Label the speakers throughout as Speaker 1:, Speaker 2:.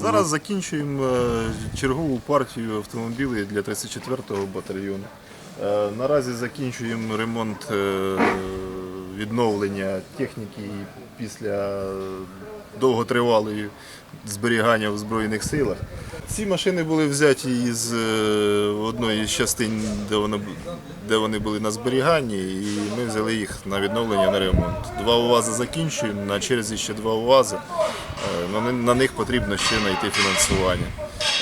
Speaker 1: Зараз закінчуємо е, чергову партію автомобілів для 34-го батальйону. Е, Наразі закінчуємо ремонт е, відновлення техніки після довготривалої зберігання в Збройних силах. Ці машини були взяті із е, одної з частин, де вони, де вони були на зберіганні, і ми взяли їх на відновлення на ремонт. Два УАЗи закінчуємо, на черзі ще два УАЗи. Е, На, на них потрібно ще знайти фінансування.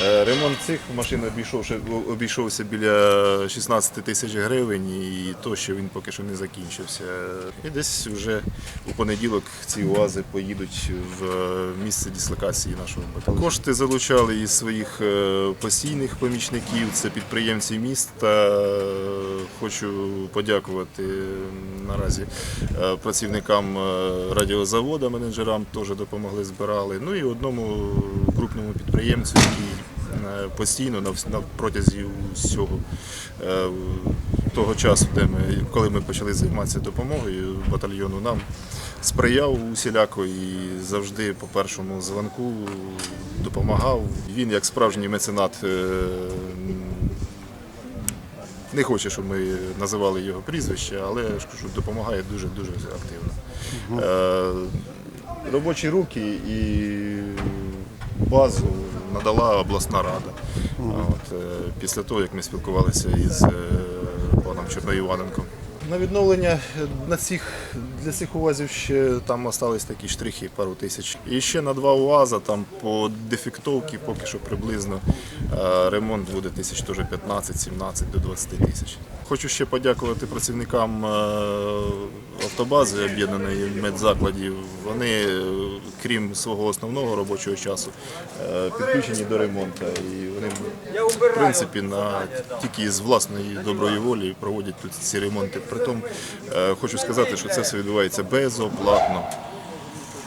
Speaker 1: Е, Ремонт цих машин обійшовся біля 16 тисяч гривень, і то, що він поки що не закінчився. І десь вже у понеділок ці УАЗи поїдуть в е, місце дислокації нашого батальйону. Кошти залучали із своїх е, постійних помічників, це підприємці міста. Хочу подякувати наразі працівникам радіозаводу, менеджерам теж допомогли, збирали. Ну і одному крупному підприємцю, який постійно на, протязі всього е, того часу, де ми, коли ми почали займатися допомогою батальйону, нам сприяв усіляко і завжди по першому дзвонку допомагав. Він як справжній меценат. е, не хоче, щоб ми називали його прізвище, але я ж кажу, допомагає дуже-дуже активно. Е, робочі руки і базу надала обласна рада. От, е, після того, як ми спілкувалися із е, паном Чорноїваненком. На відновлення на цих, для цих УАЗів ще там остались такі штрихи, пару тисяч. І ще на два УАЗа там по дефектовці поки що приблизно е, ремонт буде тисяч 15-17 до 20 тисяч. Хочу ще подякувати працівникам е, автобази об'єднаної медзакладів. Вони, е, крім свого основного робочого часу, е, підключені до ремонту. І вони в принципі на тільки з власної доброї волі проводять тут ці ремонти. Притом хочу сказати, що це все відбувається безоплатно.